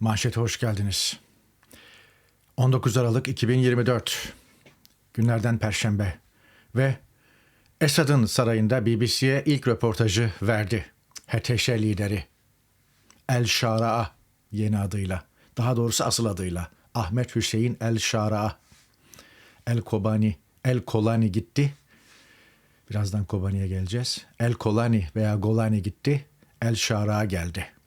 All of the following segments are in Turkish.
Manşete hoş geldiniz. 19 Aralık 2024 günlerden Perşembe ve Esad'ın sarayında BBC'ye ilk röportajı verdi. HTŞ lideri El Şaraa yeni adıyla, daha doğrusu asıl adıyla Ahmet Hüseyin El Şaraa. El Kobani, El Kolani gitti. Birazdan Kobani'ye geleceğiz. El Kolani veya Golani gitti. El Şaraa geldi.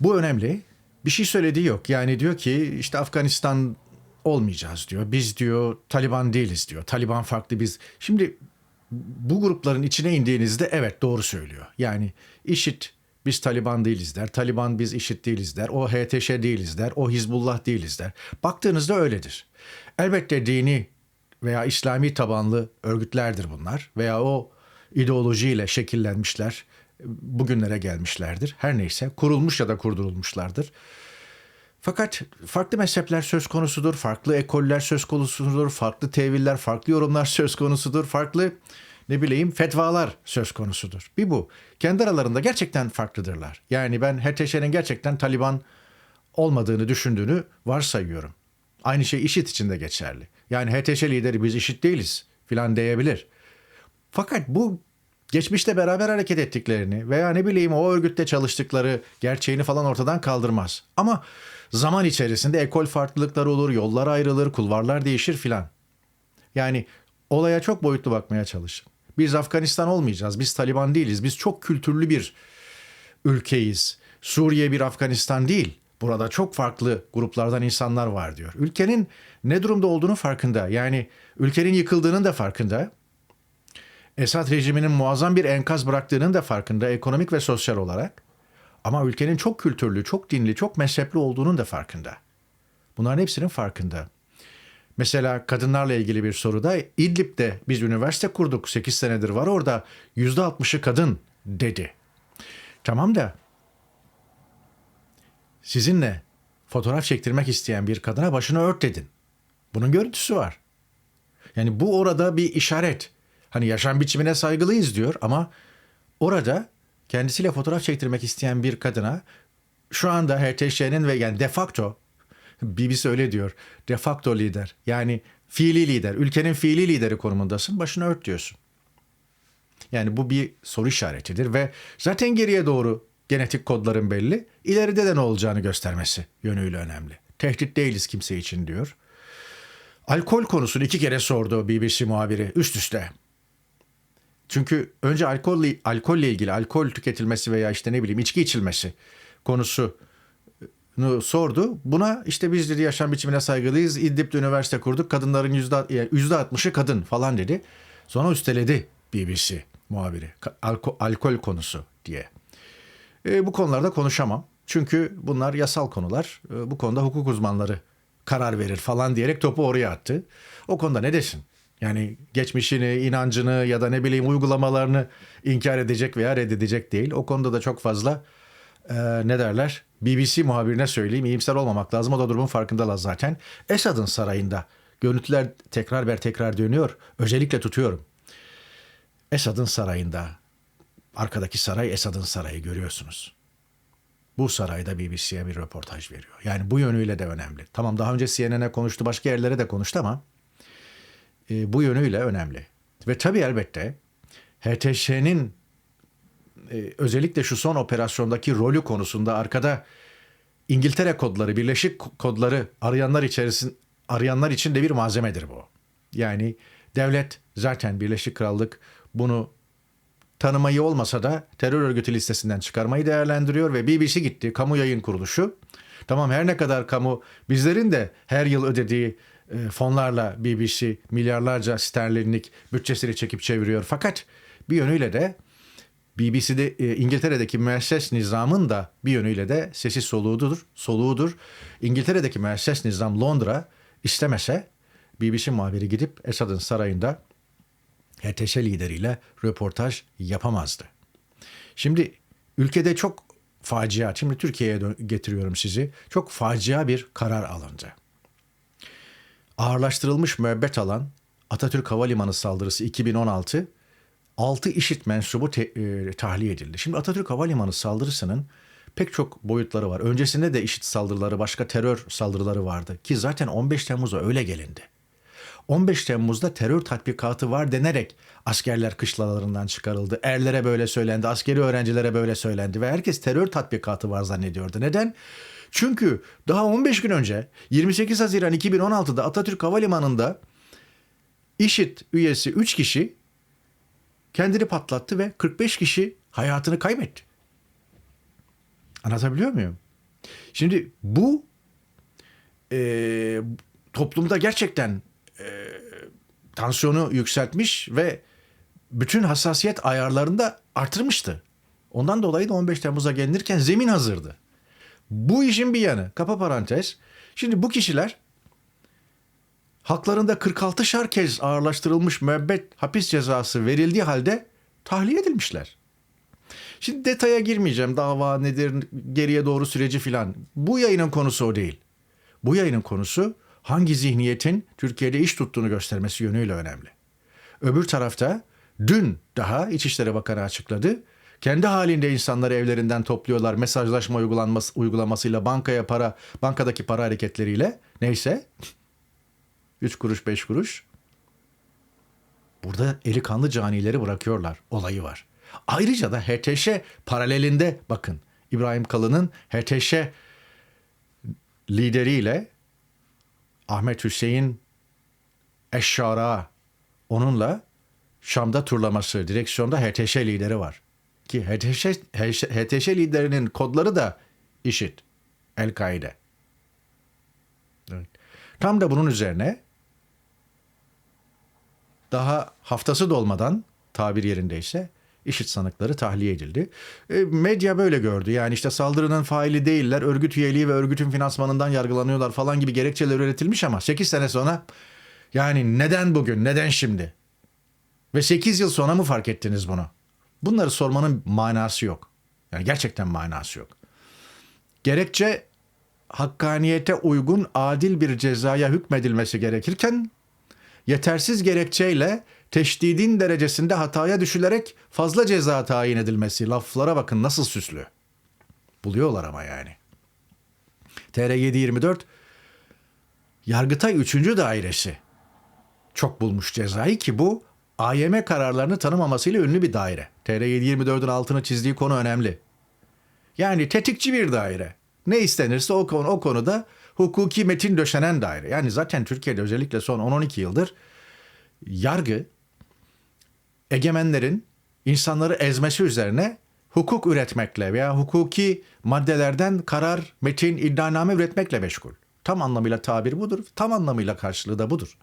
Bu önemli. Bir şey söylediği yok. Yani diyor ki işte Afganistan olmayacağız diyor. Biz diyor Taliban değiliz diyor. Taliban farklı biz. Şimdi bu grupların içine indiğinizde evet doğru söylüyor. Yani IŞİD biz Taliban değiliz der. Taliban biz IŞİD değiliz der. O HTŞ değiliz der. O Hizbullah değiliz der. Baktığınızda öyledir. Elbette dini veya İslami tabanlı örgütlerdir bunlar. Veya o ideolojiyle şekillenmişler. Bugünlere gelmişlerdir. Her neyse kurulmuş ya da kurdurulmuşlardır. Fakat farklı mezhepler söz konusudur, farklı ekoller söz konusudur, farklı teviller, farklı yorumlar söz konusudur, farklı ne bileyim fetvalar söz konusudur. Bir bu. Kendi aralarında gerçekten farklıdırlar. Yani ben HTŞ'nin gerçekten Taliban olmadığını düşündüğünü varsayıyorum. Aynı şey IŞİD için de geçerli. Yani HTŞ lideri biz IŞİD değiliz filan diyebilir. Fakat bu geçmişte beraber hareket ettiklerini veya ne bileyim o örgütte çalıştıkları gerçeğini falan ortadan kaldırmaz. Ama zaman içerisinde ekol farklılıkları olur, yollar ayrılır, kulvarlar değişir filan. Yani olaya çok boyutlu bakmaya çalışın. Biz Afganistan olmayacağız, biz Taliban değiliz, biz çok kültürlü bir ülkeyiz. Suriye bir Afganistan değil. Burada çok farklı gruplardan insanlar var diyor. Ülkenin ne durumda olduğunu farkında. Yani ülkenin yıkıldığının da farkında. Esad rejiminin muazzam bir enkaz bıraktığının da farkında ekonomik ve sosyal olarak. Ama ülkenin çok kültürlü, çok dinli, çok mezhepli olduğunun da farkında. Bunların hepsinin farkında. Mesela kadınlarla ilgili bir soruda İdlib'de biz üniversite kurduk 8 senedir var orada %60'ı kadın dedi. Tamam da sizinle fotoğraf çektirmek isteyen bir kadına başını ört dedin. Bunun görüntüsü var. Yani bu orada bir işaret. Hani yaşam biçimine saygılıyız diyor ama orada kendisiyle fotoğraf çektirmek isteyen bir kadına şu anda HTŞ'nin ve yani de facto BBC öyle diyor. De facto lider. Yani fiili lider. Ülkenin fiili lideri konumundasın. Başını ört diyorsun. Yani bu bir soru işaretidir ve zaten geriye doğru genetik kodların belli. İleride de ne olacağını göstermesi yönüyle önemli. Tehdit değiliz kimse için diyor. Alkol konusunu iki kere sordu BBC muhabiri üst üste. Çünkü önce alkolle, alkolle ilgili alkol tüketilmesi veya işte ne bileyim içki içilmesi konusu sordu. Buna işte biz dedi yaşam biçimine saygılıyız. İdlib'de üniversite kurduk. Kadınların yüzde, altmışı kadın falan dedi. Sonra üsteledi BBC muhabiri. Alko, alkol konusu diye. E, bu konularda konuşamam. Çünkü bunlar yasal konular. E, bu konuda hukuk uzmanları karar verir falan diyerek topu oraya attı. O konuda ne desin? Yani geçmişini, inancını ya da ne bileyim uygulamalarını inkar edecek veya reddedecek değil. O konuda da çok fazla e, ne derler? BBC muhabirine söyleyeyim iyimser olmamak lazım. O da durumun farkındalar zaten. Esad'ın sarayında görüntüler tekrar ber tekrar dönüyor. Özellikle tutuyorum. Esad'ın sarayında arkadaki saray Esad'ın sarayı görüyorsunuz. Bu sarayda BBC'ye bir röportaj veriyor. Yani bu yönüyle de önemli. Tamam daha önce CNN'e konuştu, başka yerlere de konuştu ama e, bu yönüyle önemli. Ve tabii elbette HTŞ'nin e, özellikle şu son operasyondaki rolü konusunda arkada İngiltere kodları, Birleşik kodları arayanlar içerisin arayanlar için de bir malzemedir bu. Yani devlet zaten Birleşik Krallık bunu tanımayı olmasa da terör örgütü listesinden çıkarmayı değerlendiriyor ve BBC gitti kamu yayın kuruluşu. Tamam her ne kadar kamu bizlerin de her yıl ödediği e, fonlarla BBC milyarlarca sterlinlik bütçesini çekip çeviriyor. Fakat bir yönüyle de BBC'de e, İngiltere'deki müesses nizamın da bir yönüyle de sesi soluğudur. soluğudur. İngiltere'deki müesses nizam Londra istemese BBC muhabiri gidip Esad'ın sarayında HTŞ lideriyle röportaj yapamazdı. Şimdi ülkede çok facia, şimdi Türkiye'ye getiriyorum sizi. Çok facia bir karar alındı. Ağırlaştırılmış müebbet alan Atatürk Havalimanı saldırısı 2016 6 işit mensubu te, e, tahliye edildi. Şimdi Atatürk Havalimanı saldırısının pek çok boyutları var. Öncesinde de işit saldırıları, başka terör saldırıları vardı. Ki zaten 15 Temmuz'a öyle gelindi. 15 Temmuz'da terör tatbikatı var denerek askerler kışlalarından çıkarıldı. Erlere böyle söylendi, askeri öğrencilere böyle söylendi ve herkes terör tatbikatı var zannediyordu. Neden? Çünkü daha 15 gün önce 28 Haziran 2016'da Atatürk Havalimanı'nda IŞİD üyesi 3 kişi kendini patlattı ve 45 kişi hayatını kaybetti. Anlatabiliyor muyum? Şimdi bu e, toplumda gerçekten e, tansiyonu yükseltmiş ve bütün hassasiyet ayarlarını da artırmıştı. Ondan dolayı da 15 Temmuz'a gelinirken zemin hazırdı. Bu işin bir yanı. Kapa parantez. Şimdi bu kişiler haklarında 46'şar kez ağırlaştırılmış müebbet hapis cezası verildiği halde tahliye edilmişler. Şimdi detaya girmeyeceğim. Dava nedir, geriye doğru süreci filan. Bu yayının konusu o değil. Bu yayının konusu hangi zihniyetin Türkiye'de iş tuttuğunu göstermesi yönüyle önemli. Öbür tarafta dün daha İçişleri Bakanı açıkladı. Kendi halinde insanları evlerinden topluyorlar mesajlaşma uygulanması, uygulamasıyla bankaya para, bankadaki para hareketleriyle neyse 3 kuruş 5 kuruş. Burada eli kanlı canileri bırakıyorlar. Olayı var. Ayrıca da HTŞ paralelinde bakın İbrahim Kalın'ın HTŞ lideriyle Ahmet Hüseyin Eşşara onunla Şam'da turlaması direksiyonda HTŞ lideri var. Ki HTŞ, liderinin kodları da IŞİD, El-Kaide. Evet. Tam da bunun üzerine daha haftası dolmadan tabir yerindeyse IŞİD sanıkları tahliye edildi. E, medya böyle gördü. Yani işte saldırının faili değiller, örgüt üyeliği ve örgütün finansmanından yargılanıyorlar falan gibi gerekçeler üretilmiş ama 8 sene sonra yani neden bugün, neden şimdi? Ve 8 yıl sonra mı fark ettiniz bunu? Bunları sormanın manası yok. Yani gerçekten manası yok. Gerekçe hakkaniyete uygun adil bir cezaya hükmedilmesi gerekirken yetersiz gerekçeyle teşdidin derecesinde hataya düşülerek fazla ceza tayin edilmesi. Laflara bakın nasıl süslü. Buluyorlar ama yani. TR 724 Yargıtay 3. Dairesi çok bulmuş cezayı ki bu AYM kararlarını tanımamasıyla ünlü bir daire. TR 724'ün altını çizdiği konu önemli. Yani tetikçi bir daire. Ne istenirse o, konu, o konuda hukuki metin döşenen daire. Yani zaten Türkiye'de özellikle son 10-12 yıldır yargı egemenlerin insanları ezmesi üzerine hukuk üretmekle veya hukuki maddelerden karar, metin, iddianame üretmekle meşgul. Tam anlamıyla tabir budur, tam anlamıyla karşılığı da budur.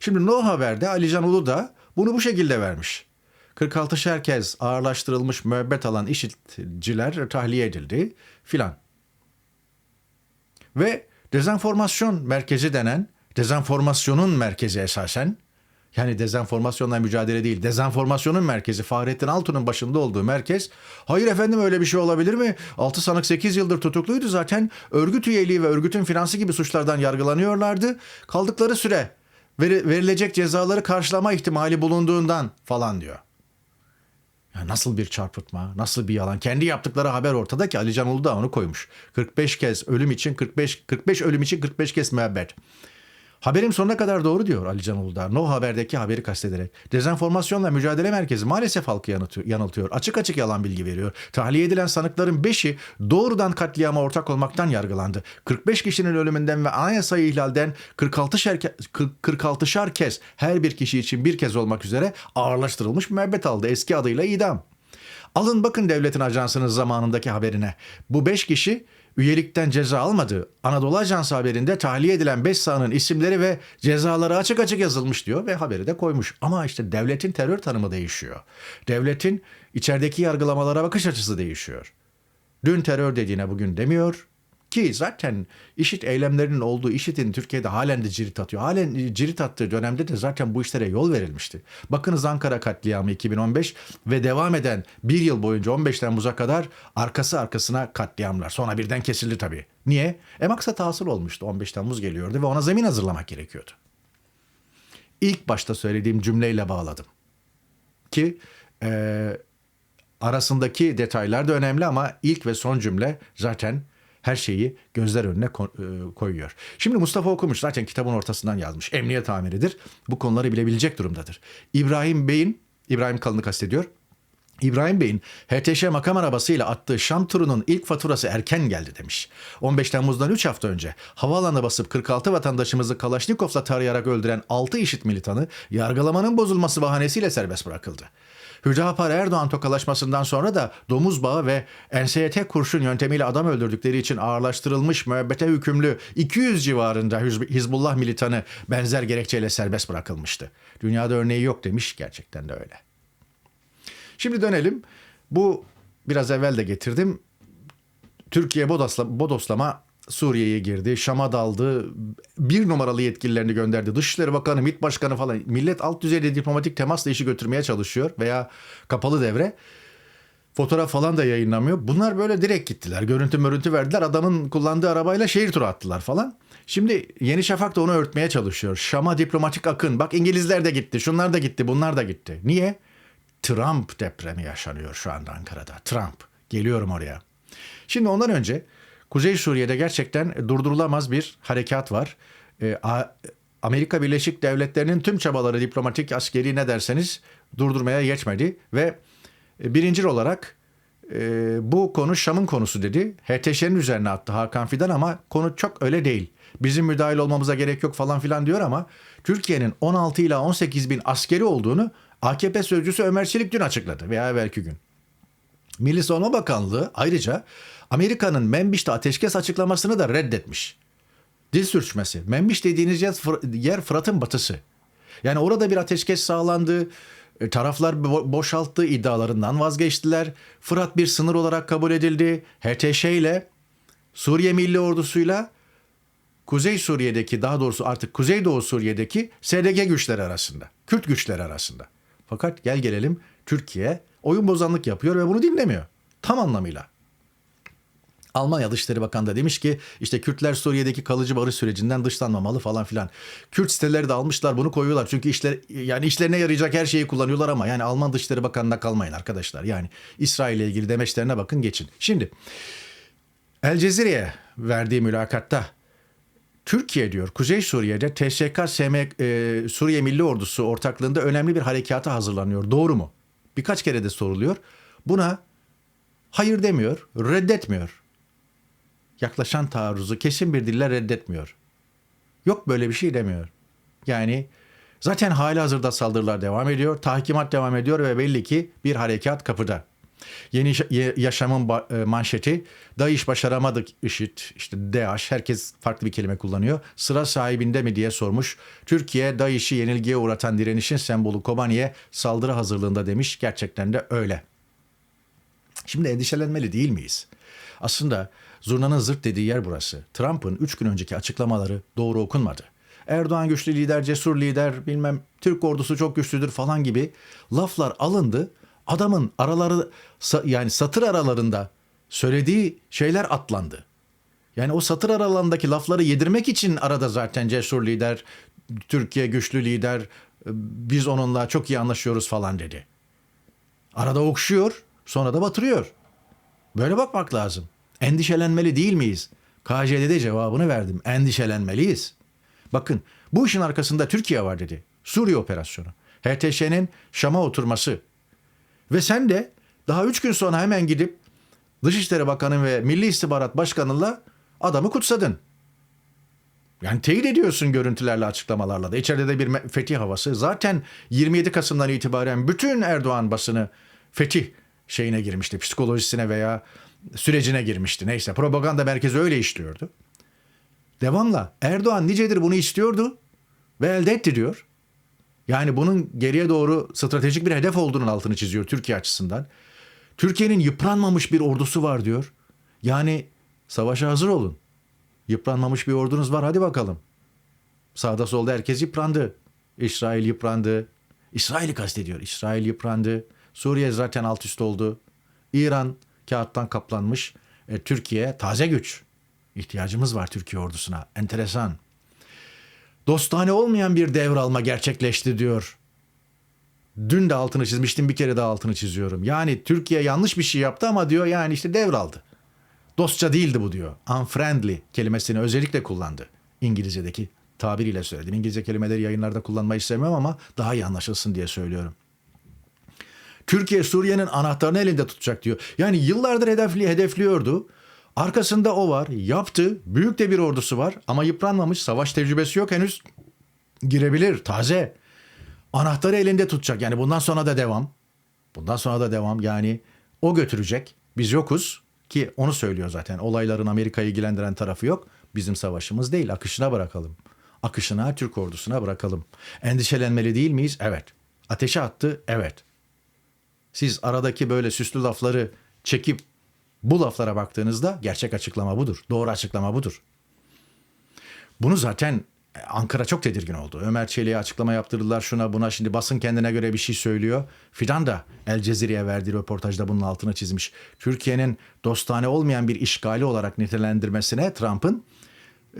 Şimdi No Haber'de Alican Ulu da bunu bu şekilde vermiş. 46 kez ağırlaştırılmış müebbet alan işitciler tahliye edildi filan. Ve dezenformasyon merkezi denen, dezenformasyonun merkezi esasen, yani dezenformasyonla mücadele değil, dezenformasyonun merkezi Fahrettin Altun'un başında olduğu merkez, hayır efendim öyle bir şey olabilir mi? 6 sanık 8 yıldır tutukluydu zaten, örgüt üyeliği ve örgütün finansı gibi suçlardan yargılanıyorlardı. Kaldıkları süre verilecek cezaları karşılama ihtimali bulunduğundan falan diyor. Ya nasıl bir çarpıtma, nasıl bir yalan. Kendi yaptıkları haber ortada ki Ali Can Ulu da onu koymuş. 45 kez ölüm için 45 45 ölüm için 45 kez müebbet. Haberim sonuna kadar doğru diyor Ali Can Uludağ. No Haber'deki haberi kastederek. Dezenformasyonla mücadele merkezi maalesef halkı yanıltıyor, yanıltıyor. Açık açık yalan bilgi veriyor. Tahliye edilen sanıkların 5'i doğrudan katliama ortak olmaktan yargılandı. 45 kişinin ölümünden ve anayasayı ihlalden 46 şerke, 46'şar kez her bir kişi için bir kez olmak üzere ağırlaştırılmış müebbet aldı. Eski adıyla idam. Alın bakın devletin ajansının zamanındaki haberine. Bu 5 kişi üyelikten ceza almadı. Anadolu Ajansı haberinde tahliye edilen 5 sahanın isimleri ve cezaları açık açık yazılmış diyor ve haberi de koymuş. Ama işte devletin terör tanımı değişiyor. Devletin içerideki yargılamalara bakış açısı değişiyor. Dün terör dediğine bugün demiyor. Ki zaten işit eylemlerinin olduğu işitin Türkiye'de halen de cirit atıyor. Halen cirit attığı dönemde de zaten bu işlere yol verilmişti. Bakınız Ankara katliamı 2015 ve devam eden bir yıl boyunca 15 Temmuz'a kadar arkası arkasına katliamlar. Sonra birden kesildi tabii. Niye? E maksat hasıl olmuştu. 15 Temmuz geliyordu ve ona zemin hazırlamak gerekiyordu. İlk başta söylediğim cümleyle bağladım. Ki e, arasındaki detaylar da önemli ama ilk ve son cümle zaten her şeyi gözler önüne e, koyuyor. Şimdi Mustafa Okumuş zaten kitabın ortasından yazmış. Emniyet amiridir. Bu konuları bilebilecek durumdadır. İbrahim Bey'in, İbrahim Kalın'ı kastediyor. İbrahim Bey'in HTŞ makam arabasıyla attığı Şam turunun ilk faturası erken geldi demiş. 15 Temmuz'dan 3 hafta önce havaalanına basıp 46 vatandaşımızı Kalaşnikov'la tarayarak öldüren 6 işit militanı yargılamanın bozulması bahanesiyle serbest bırakıldı. Hüdapar Erdoğan tokalaşmasından sonra da domuz bağı ve enseye kurşun yöntemiyle adam öldürdükleri için ağırlaştırılmış müebbete hükümlü 200 civarında Hizb- Hizbullah militanı benzer gerekçeyle serbest bırakılmıştı. Dünyada örneği yok demiş gerçekten de öyle. Şimdi dönelim. Bu biraz evvel de getirdim. Türkiye bodosla, bodoslama Suriye'ye girdi. Şam'a daldı. Bir numaralı yetkililerini gönderdi. Dışişleri Bakanı, MİT Başkanı falan. Millet alt düzeyde diplomatik temasla işi götürmeye çalışıyor. Veya kapalı devre. Fotoğraf falan da yayınlamıyor. Bunlar böyle direkt gittiler. Görüntü mörüntü verdiler. Adamın kullandığı arabayla şehir turu attılar falan. Şimdi Yeni Şafak da onu örtmeye çalışıyor. Şam'a diplomatik akın. Bak İngilizler de gitti. Şunlar da gitti. Bunlar da gitti. Niye? Trump depremi yaşanıyor şu anda Ankara'da. Trump. Geliyorum oraya. Şimdi ondan önce Kuzey Suriye'de gerçekten durdurulamaz bir harekat var. Ee, Amerika Birleşik Devletleri'nin tüm çabaları diplomatik, askeri ne derseniz durdurmaya yetmedi ve e, birincil olarak e, bu konu Şam'ın konusu dedi. HTŞ'nin üzerine attı Hakan Fidan ama konu çok öyle değil. Bizim müdahil olmamıza gerek yok falan filan diyor ama Türkiye'nin 16 ila 18 bin askeri olduğunu AKP sözcüsü Ömer Çelik dün açıkladı veya evvelki gün. Milli Savunma Bakanlığı ayrıca Amerika'nın Menbiş'te ateşkes açıklamasını da reddetmiş. Dil sürçmesi. Menbiş dediğiniz yer, yer Fırat'ın batısı. Yani orada bir ateşkes sağlandı. E, Taraflar bo- boşalttı, iddialarından vazgeçtiler. Fırat bir sınır olarak kabul edildi. HTŞ ile Suriye Milli Ordusu'yla Kuzey Suriye'deki daha doğrusu artık Kuzeydoğu Suriye'deki SDG güçleri arasında. Kürt güçleri arasında. Fakat gel gelelim Türkiye oyun bozanlık yapıyor ve bunu dinlemiyor. Tam anlamıyla. Almanya Dışişleri Bakanı da demiş ki işte Kürtler Suriye'deki kalıcı barış sürecinden dışlanmamalı falan filan. Kürt siteleri de almışlar bunu koyuyorlar. Çünkü işler yani işlerine yarayacak her şeyi kullanıyorlar ama yani Alman Dışişleri Bakanı'na kalmayın arkadaşlar. Yani İsrail ile ilgili demeçlerine bakın geçin. Şimdi El Cezire'ye verdiği mülakatta Türkiye diyor Kuzey Suriye'de TSK SM, e, Suriye Milli Ordusu ortaklığında önemli bir harekata hazırlanıyor. Doğru mu? Birkaç kere de soruluyor. Buna hayır demiyor, reddetmiyor. Yaklaşan taarruzu kesin bir dille reddetmiyor. Yok böyle bir şey demiyor. Yani zaten hali hazırda saldırılar devam ediyor, tahkimat devam ediyor ve belli ki bir harekat kapıda. Yeni Yaşa- Ye- Yaşam'ın e, manşeti DAEŞ başaramadık IŞİD işte DAEŞ herkes farklı bir kelime kullanıyor. Sıra sahibinde mi diye sormuş. Türkiye DAEŞ'i yenilgiye uğratan direnişin sembolü Kobani'ye saldırı hazırlığında demiş. Gerçekten de öyle. Şimdi endişelenmeli değil miyiz? Aslında zurnanın zırt dediği yer burası. Trump'ın 3 gün önceki açıklamaları doğru okunmadı. Erdoğan güçlü lider, cesur lider, bilmem Türk ordusu çok güçlüdür falan gibi laflar alındı. Adamın araları yani satır aralarında söylediği şeyler atlandı. Yani o satır aralarındaki lafları yedirmek için arada zaten cesur lider, Türkiye güçlü lider, biz onunla çok iyi anlaşıyoruz falan dedi. Arada okşuyor, sonra da batırıyor. Böyle bakmak lazım. Endişelenmeli değil miyiz? KJ'de cevabını verdim. Endişelenmeliyiz. Bakın bu işin arkasında Türkiye var dedi. Suriye operasyonu. HTŞ'nin Şam'a oturması. Ve sen de daha üç gün sonra hemen gidip Dışişleri Bakanı ve Milli İstihbarat Başkanı'yla adamı kutsadın. Yani teyit ediyorsun görüntülerle açıklamalarla da. İçeride de bir fetih havası. Zaten 27 Kasım'dan itibaren bütün Erdoğan basını fetih şeyine girmişti. Psikolojisine veya sürecine girmişti. Neyse propaganda merkezi öyle işliyordu. Devamla Erdoğan nicedir bunu istiyordu ve elde etti diyor. Yani bunun geriye doğru stratejik bir hedef olduğunun altını çiziyor Türkiye açısından. Türkiye'nin yıpranmamış bir ordusu var diyor. Yani savaşa hazır olun. Yıpranmamış bir ordunuz var hadi bakalım. Sağda solda herkes yıprandı. İsrail yıprandı. İsrail'i kastediyor. İsrail yıprandı. Suriye zaten alt üst oldu. İran kağıttan kaplanmış. E, Türkiye taze güç. İhtiyacımız var Türkiye ordusuna. Enteresan. Dostane olmayan bir devralma gerçekleşti diyor. Dün de altını çizmiştim bir kere daha altını çiziyorum. Yani Türkiye yanlış bir şey yaptı ama diyor yani işte devraldı. Dostça değildi bu diyor. Unfriendly kelimesini özellikle kullandı. İngilizce'deki tabiriyle söyledim. İngilizce kelimeleri yayınlarda kullanmayı sevmem ama daha iyi anlaşılsın diye söylüyorum. Türkiye Suriye'nin anahtarını elinde tutacak diyor. Yani yıllardır hedefli hedefliyordu. Arkasında o var. Yaptı. Büyük de bir ordusu var ama yıpranmamış. Savaş tecrübesi yok henüz. Girebilir. Taze. Anahtarı elinde tutacak. Yani bundan sonra da devam. Bundan sonra da devam. Yani o götürecek. Biz yokuz ki onu söylüyor zaten. Olayların Amerika'yı ilgilendiren tarafı yok. Bizim savaşımız değil. Akışına bırakalım. Akışına Türk ordusuna bırakalım. Endişelenmeli değil miyiz? Evet. Ateşe attı? Evet. Siz aradaki böyle süslü lafları çekip bu laflara baktığınızda gerçek açıklama budur. Doğru açıklama budur. Bunu zaten Ankara çok tedirgin oldu. Ömer Çelik'e açıklama yaptırdılar şuna buna. Şimdi basın kendine göre bir şey söylüyor. Fidan da El Cezire'ye verdiği röportajda bunun altına çizmiş. Türkiye'nin dostane olmayan bir işgali olarak nitelendirmesine Trump'ın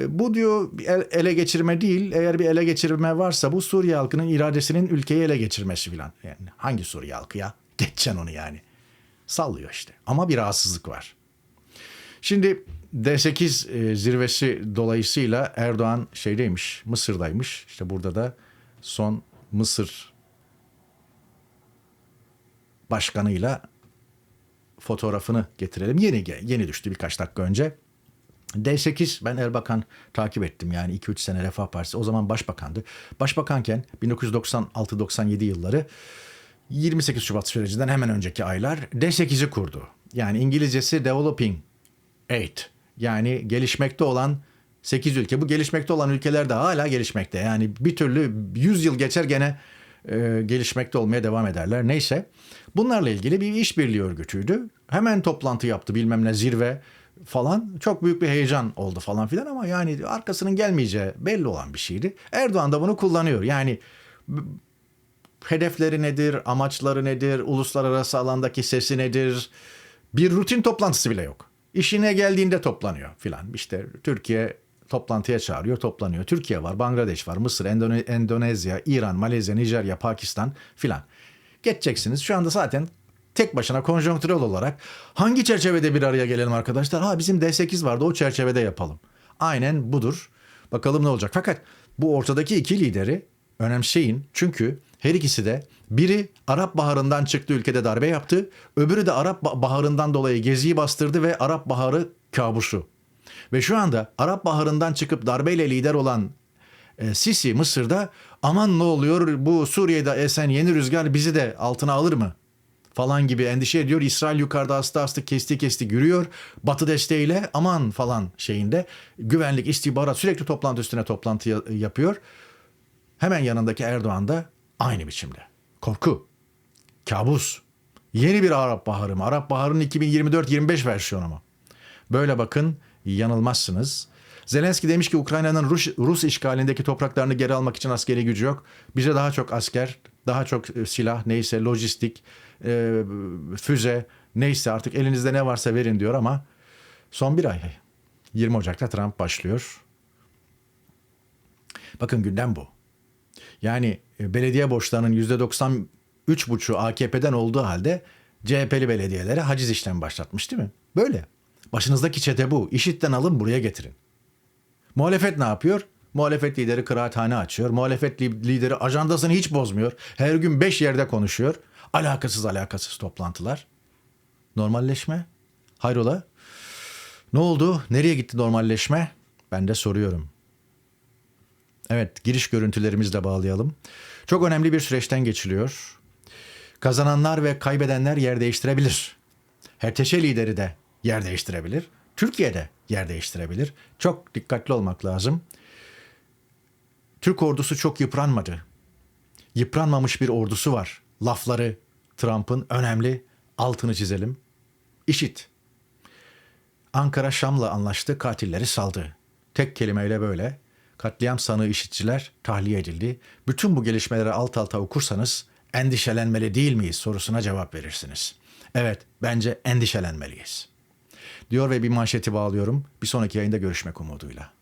e, bu diyor ele geçirme değil. Eğer bir ele geçirme varsa bu Suriye halkının iradesinin ülkeyi ele geçirmesi filan. Yani hangi Suriye halkı ya? Geçeceksin onu yani. Sallıyor işte. Ama bir rahatsızlık var. Şimdi D8 e, zirvesi dolayısıyla Erdoğan şeydeymiş, Mısır'daymış. İşte burada da son Mısır başkanıyla fotoğrafını getirelim. Yeni yeni düştü birkaç dakika önce. D8 ben Erbakan takip ettim yani 2-3 sene Refah Partisi o zaman başbakandı. Başbakanken 1996-97 yılları 28 Şubat sürecinden hemen önceki aylar D8'i kurdu. Yani İngilizcesi Developing Eight yani gelişmekte olan 8 ülke. Bu gelişmekte olan ülkeler de hala gelişmekte. Yani bir türlü 100 yıl geçer gene e, gelişmekte olmaya devam ederler. Neyse bunlarla ilgili bir işbirliği örgütüydü. Hemen toplantı yaptı bilmem ne zirve falan. Çok büyük bir heyecan oldu falan filan ama yani arkasının gelmeyeceği belli olan bir şeydi. Erdoğan da bunu kullanıyor. Yani hedefleri nedir, amaçları nedir, uluslararası alandaki sesi nedir? Bir rutin toplantısı bile yok. İşine geldiğinde toplanıyor filan. İşte Türkiye toplantıya çağırıyor, toplanıyor. Türkiye var, Bangladeş var, Mısır, Endone- Endonezya, İran, Malezya, Nijerya, Pakistan filan. Geçeceksiniz. Şu anda zaten tek başına konjonktürel olarak hangi çerçevede bir araya gelelim arkadaşlar? Ha bizim D8 vardı o çerçevede yapalım. Aynen budur. Bakalım ne olacak. Fakat bu ortadaki iki lideri önemseyin. Çünkü her ikisi de biri Arap Baharı'ndan çıktı ülkede darbe yaptı. Öbürü de Arap Ba- Baharı'ndan dolayı geziyi bastırdı ve Arap Baharı kabusu. Ve şu anda Arap Baharı'ndan çıkıp darbeyle lider olan e, Sisi Mısır'da aman ne oluyor bu Suriye'de esen yeni rüzgar bizi de altına alır mı? falan gibi endişe ediyor. İsrail yukarıda hasta hasta kesti kesti yürüyor. Batı desteğiyle aman falan şeyinde güvenlik istihbarat sürekli toplantı üstüne toplantı ya- yapıyor. Hemen yanındaki Erdoğan da aynı biçimde. Korku, kabus, yeni bir Arap Baharı mı? Arap Baharı'nın 2024-25 versiyonu mu? Böyle bakın yanılmazsınız. Zelenski demiş ki Ukrayna'nın Rus, Rus işgalindeki topraklarını geri almak için askeri gücü yok. Bize daha çok asker, daha çok e, silah, neyse lojistik, e, füze, neyse artık elinizde ne varsa verin diyor ama son bir ay. 20 Ocak'ta Trump başlıyor. Bakın gündem bu. Yani e, belediye borçlarının %93,5'u AKP'den olduğu halde CHP'li belediyelere haciz işlemi başlatmış değil mi? Böyle. Başınızdaki çete bu. İşitten alın buraya getirin. Muhalefet ne yapıyor? Muhalefet lideri kıraathane açıyor. Muhalefet li- lideri ajandasını hiç bozmuyor. Her gün beş yerde konuşuyor. Alakasız alakasız toplantılar. Normalleşme? Hayrola? Ne oldu? Nereye gitti normalleşme? Ben de soruyorum. Evet, giriş görüntülerimizle bağlayalım. Çok önemli bir süreçten geçiliyor. Kazananlar ve kaybedenler yer değiştirebilir. HTŞ lideri de yer değiştirebilir. Türkiye de yer değiştirebilir. Çok dikkatli olmak lazım. Türk ordusu çok yıpranmadı. Yıpranmamış bir ordusu var. Lafları Trump'ın önemli. Altını çizelim. İşit. Ankara Şam'la anlaştı, katilleri saldı. Tek kelimeyle böyle. Katliam sanığı işitçiler tahliye edildi. Bütün bu gelişmeleri alt alta okursanız endişelenmeli değil miyiz sorusuna cevap verirsiniz. Evet, bence endişelenmeliyiz. Diyor ve bir manşeti bağlıyorum. Bir sonraki yayında görüşmek umuduyla.